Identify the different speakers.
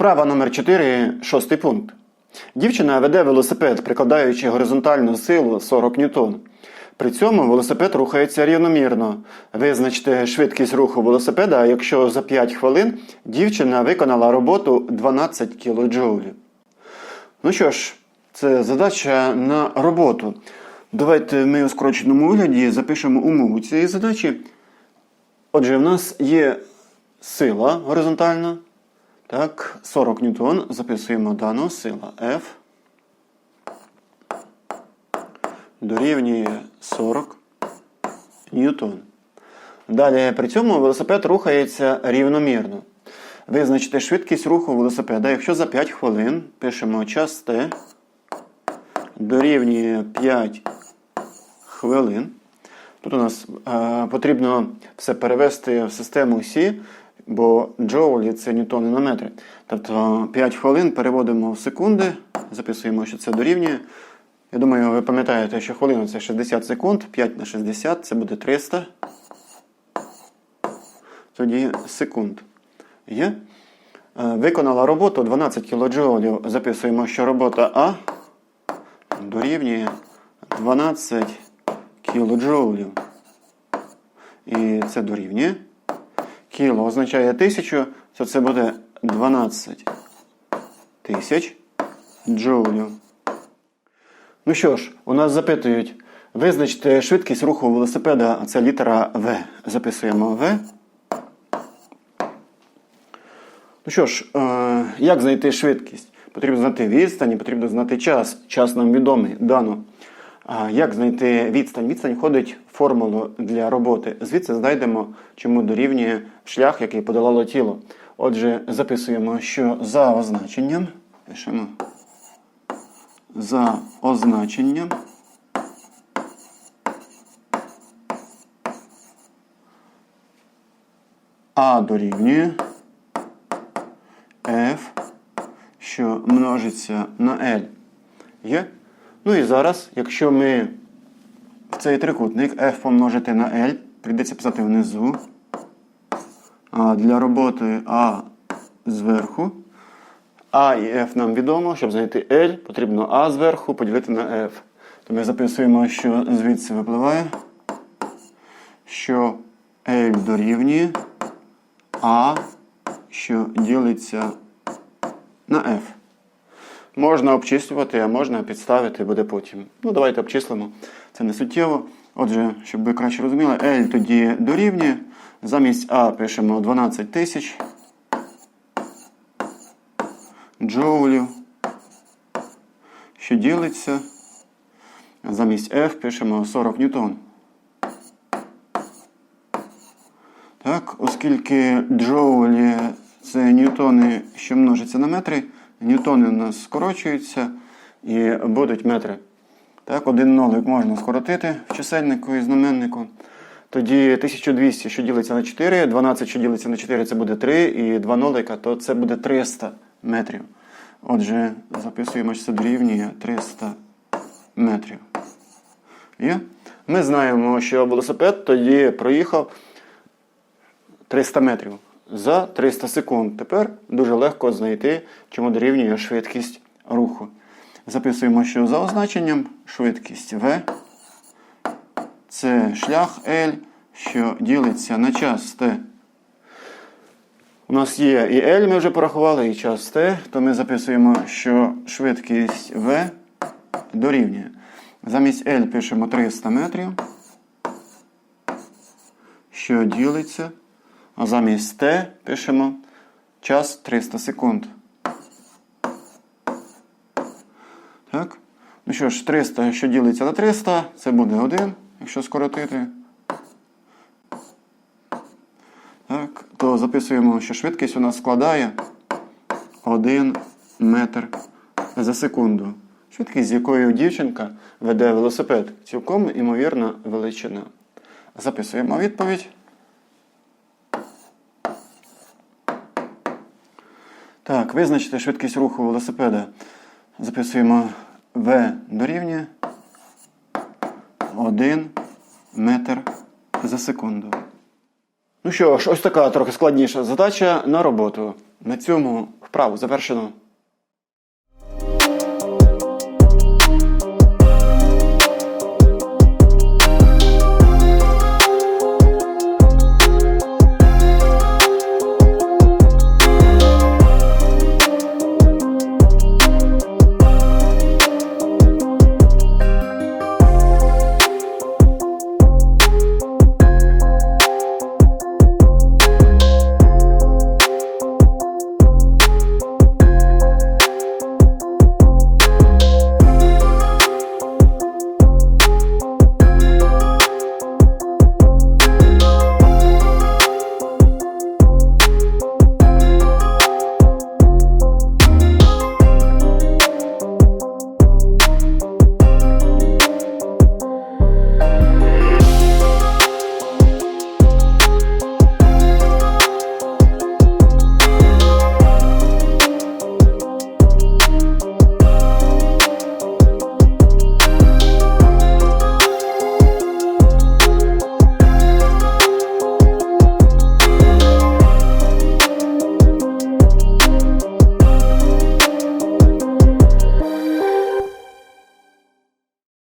Speaker 1: Вправа номер 4, шостий пункт. Дівчина веде велосипед, прикладаючи горизонтальну силу 40 ньютон. При цьому велосипед рухається рівномірно. Визначте швидкість руху велосипеда, якщо за 5 хвилин дівчина виконала роботу 12 кДж. Ну що ж, це задача на роботу. Давайте ми у скороченому вигляді запишемо умову цієї задачі. Отже, в нас є сила горизонтальна. Так, 40 ньютон. Записуємо дану сила F. Дорівнює 40 ньютон. Далі при цьому велосипед рухається рівномірно. Визначте швидкість руху велосипеда. Якщо за 5 хвилин пишемо час T дорівнює 5 хвилин. Тут у нас е, потрібно все перевести в систему Сі, бо джоулі це ньютони на метри. Тобто 5 хвилин переводимо в секунди, записуємо, що це дорівнює. Я думаю, ви пам'ятаєте, що хвилина це 60 секунд, 5 на 60 це буде 300. Тоді секунд. Є? Е, Виконала роботу 12 кДж. Записуємо, що робота А дорівнює 12 кДж. І це дорівнює. Кіло означає 1000, то це буде 12 тисяч джоулів. Ну що ж, у нас запитують, визначте швидкість руху велосипеда, це літера В. Записуємо В. Ну що ж, е, як знайти швидкість? Потрібно знати відстань, потрібно знати час. Час нам відомий дано. Як знайти відстань? Відстань входить в формулу для роботи. Звідси знайдемо, чому дорівнює шлях, який подолало тіло. Отже, записуємо, що за означенням. Пишемо. За означенням. А дорівнює F, що множиться на L. Є? Ну і зараз, якщо ми в цей трикутник F помножити на L, прийдеться писати внизу. А для роботи А зверху. А і F нам відомо, щоб знайти L, потрібно А зверху поділити на F. То ми записуємо, що звідси випливає, що L дорівнює А, що ділиться на F. Можна обчислювати, а можна підставити, буде потім. Ну, давайте обчислимо. Це не суттєво. Отже, щоб ви краще розуміли, L тоді дорівнює. Замість А пишемо 12 тисяч джоулів, що ділиться. Замість F пишемо 40 ньютон. Так, оскільки джоулі це ньютони, що множаться на метри, ньютони у нас скорочуються і будуть метри. Так, один нолик можна скоротити в чисельнику і знаменнику. Тоді 1200, що ділиться на 4, 12, що ділиться на 4, це буде 3, і 2 нолика, то це буде 300 метрів. Отже, записуємо, що це дорівнює 300 метрів. Є? Ми знаємо, що велосипед тоді проїхав 300 метрів за 300 секунд. Тепер дуже легко знайти, чому дорівнює швидкість руху. Записуємо, що за означенням швидкість V це шлях L, що ділиться на час T. У нас є і L, ми вже порахували, і час T, то ми записуємо, що швидкість V дорівнює. Замість L пишемо 300 метрів, що ділиться. А замість T пишемо час 300 секунд. Так. Ну що ж, 300, що ділиться на 300, це буде 1, якщо скоротити. Так, то записуємо, що швидкість у нас складає 1 метр за секунду. Швидкість, з якою дівчинка веде велосипед. Цілком імовірна величина. Записуємо відповідь. Так, визначити швидкість руху велосипеда. Записуємо V дорівнює 1 метр за секунду. Ну що ж, ось така трохи складніша задача на роботу. На цьому вправу завершено.